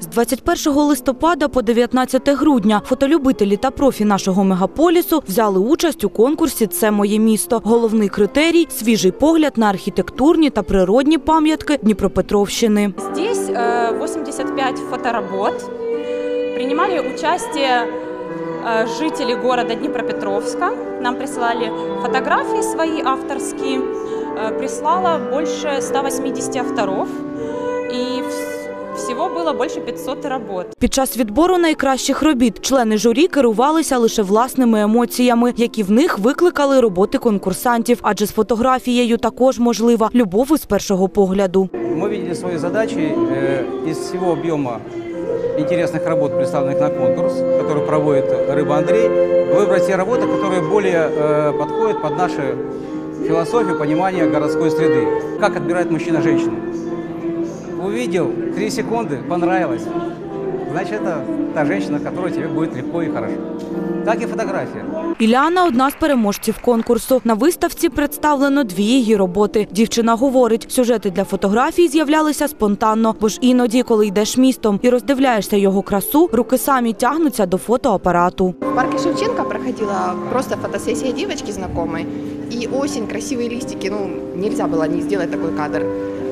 З 21 листопада по 19 грудня фотолюбителі та профі нашого мегаполісу взяли участь у конкурсі Це моє місто. Головний критерій свіжий погляд на архітектурні та природні пам'ятки Дніпропетровщини. Здесь э, 85 фоторабот. Принимали участие э, жители города Днепропетровска. Нам присылали фотографии свои авторские. Э, Прислало больше 180 авторов. И вс- всего было больше 500 работ. Під час відбору найкращих робіт члени журі керувалися лише власними емоціями, які в них викликали роботи конкурсантів. Адже з фотографією також можлива любов із першого погляду. Мы видели свои задачи э, из всего объема интересных работ, представленных на конкурс, который проводит Рыба Андрей, выбрать те работы, которые более э, подходят под нашу философию понимания городской среды. Как отбирает мужчина женщину? Увидел, три секунды, понравилось. Значит, это та женщина, которая тебе будет легко и хорошо. Так и фотография. Іляна одна з переможців конкурсу. На виставці представлено дві її роботи. Дівчина говорить, сюжети для фотографій з'являлися спонтанно, бо ж іноді, коли йдеш містом і роздивляєшся його красу, руки самі тягнуться до фотоапарату. В парке Шевченко проходила просто фотосессия девочки знакомой. И осень, красивые листики, ну, нельзя было не сделать такой кадр.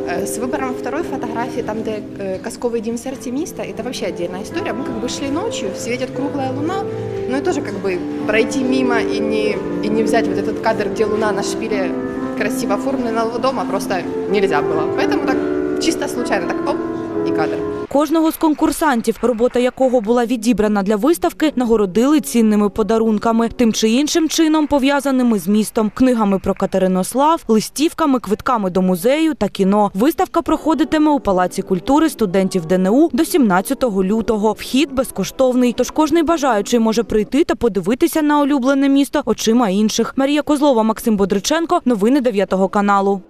Э, С выбором второй фотографии, там, где э, Косковый дім сердце міста, это вообще отдельная история. Мы как бы шли ночью, светит круглая луна, ну и тоже как бы пройти мимо и не, и не взять вот этот кадр, где луна на шпиле красиво оформленного дома просто нельзя было. Поэтому так чисто случайно, так оп, и кадр. Кожного з конкурсантів, робота якого була відібрана для виставки, нагородили цінними подарунками, тим чи іншим чином пов'язаними з містом, книгами про Катеринослав, листівками, квитками до музею та кіно. Виставка проходитиме у Палаці культури студентів ДНУ до 17 лютого. Вхід безкоштовний, тож кожний бажаючий може прийти та подивитися на улюблене місто очима інших. Марія Козлова, Максим Бодриченко. Новини 9 каналу.